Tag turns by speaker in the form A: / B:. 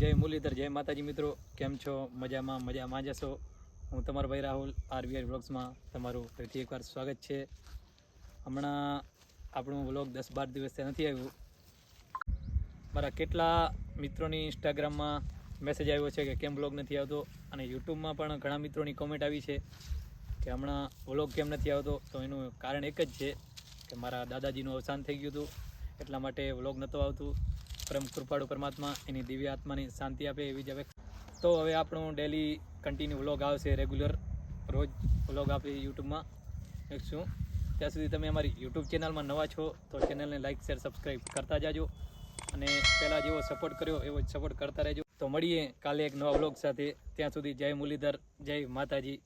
A: જય મુરલીધર, જય માતાજી મિત્રો. કેમ છો? મજામાં મજામાં જશો હું તમારો ભાઈ રાહુલ, આરબીઆઈ વ્લોગ્સમાં તમારું ફરીથી એકવાર સ્વાગત છે. હમણાં આપણું વ્લોગ દસ બાર દિવસથી નથી આવ્યું. મારા કેટલા મિત્રોની ઇન્સ્ટાગ્રામમાં મેસેજ આવ્યો છે કે કેમ વ્લોગ નથી આવતો? અને યુટ્યુબમાં પણ ઘણા મિત્રોની કોમેન્ટ આવી છે કે હમણાં વ્લોગ કેમ નથી આવતો? તો એનું કારણ એક જ છે કે મારા દાદાજીનું અવસાન થઈ ગયું હતું. એટલા માટે વ્લોગ નહોતો આવતું. પરમ કૃપાળુ પરમાત્મા એની દિવ્ય આત્માની શાંતિ આપે એવી જ હવે તો હવે આપણું ડેલી કન્ટિન્યુ વ્લોગ આવશે રેગ્યુલર રોજ વ્લોગ આપે યુટ્યુબમાં. શું? ત્યાં સુધી તમે અમારી યુટ્યુબ ચેનલમાં નવા છો તો ચેનલને લાઇક શેર સબસ્ક્રાઈબ કરતા જાજો. અને પહેલાં જેવો સપોર્ટ કર્યો એવો જ સપોર્ટ કરતા રહેજો. તો મળીએ કાલે એક નવા વ્લોગ સાથે. ત્યાં સુધી જય મુરલીધર, જય માતાજી.